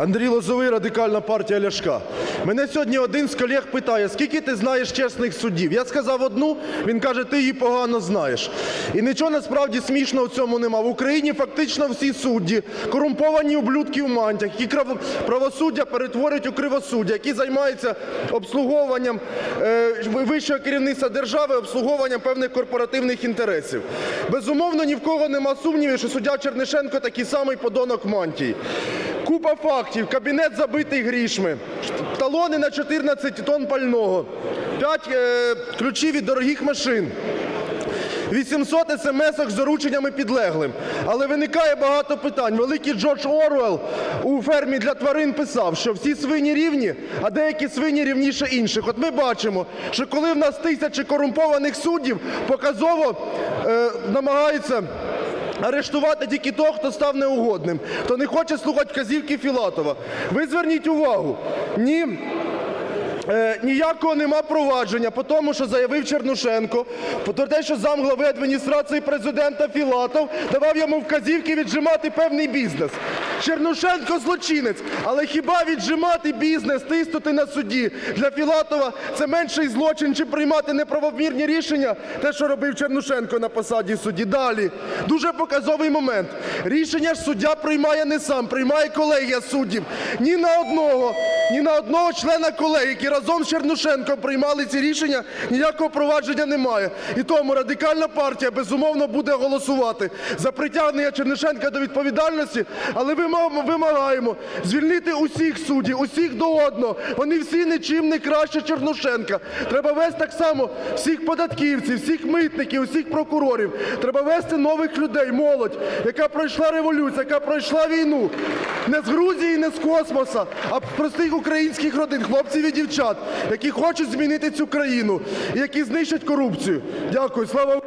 Андрій Лозовий, Радикальна партія Ляшка. Мене сьогодні один з колег питає, скільки ти знаєш чесних суддів? Я сказав одну, він каже, ти її погано знаєш. І нічого насправді смішного в цьому нема. В Україні фактично всі судді, корумповані ублюдки в мантях, які правосуддя перетворюють у кривосуддя, які займаються обслуговуванням е, вищого керівництва держави, обслуговуванням певних корпоративних інтересів. Безумовно, ні в кого нема сумнівів, що суддя Чернишенко такий самий подонок мантії. Купа фактів, кабінет забитий грішми, талони на 14 тонн пального, 5 е, ключів від дорогих машин. 800 смс-ок з дорученнями підлеглим. Але виникає багато питань. Великий Джордж Орвелл у фермі для тварин писав, що всі свині рівні, а деякі свині рівніше інших. От ми бачимо, що коли в нас тисячі корумпованих суддів показово е, намагаються Арештувати тільки того, хто став неугодним, хто не хоче слухати вказівки Філатова. Ви зверніть увагу, ні Е, ніякого нема провадження по тому, що заявив Чернушенко, про те, що замглави адміністрації президента Філатов давав йому вказівки віджимати певний бізнес. Чернушенко злочинець, але хіба віджимати бізнес, тиснути на суді для Філатова це менший злочин, чи приймати неправомірні рішення, те, що робив Чернушенко на посаді судді. Далі дуже показовий момент. Рішення ж суддя приймає не сам, приймає колегія суддів. Ні на одного, ні на одного члена колегії, які разом з Чернушенком приймали ці рішення, ніякого провадження немає. І тому радикальна партія безумовно буде голосувати за притягнення Чернишенка до відповідальності, але вимагаємо, вимагаємо звільнити усіх суддів, усіх до одного. Вони всі нічим не краще Чернушенка. Треба вести так само всіх податківців, всіх митників, всіх прокурорів. Треба вести нових людей, молодь, яка пройшла революцію, яка пройшла війну. Не з Грузії, не з космоса, а простих українських родин, хлопців і дівчат, які хочуть змінити цю країну, які знищать корупцію. Дякую. Слава!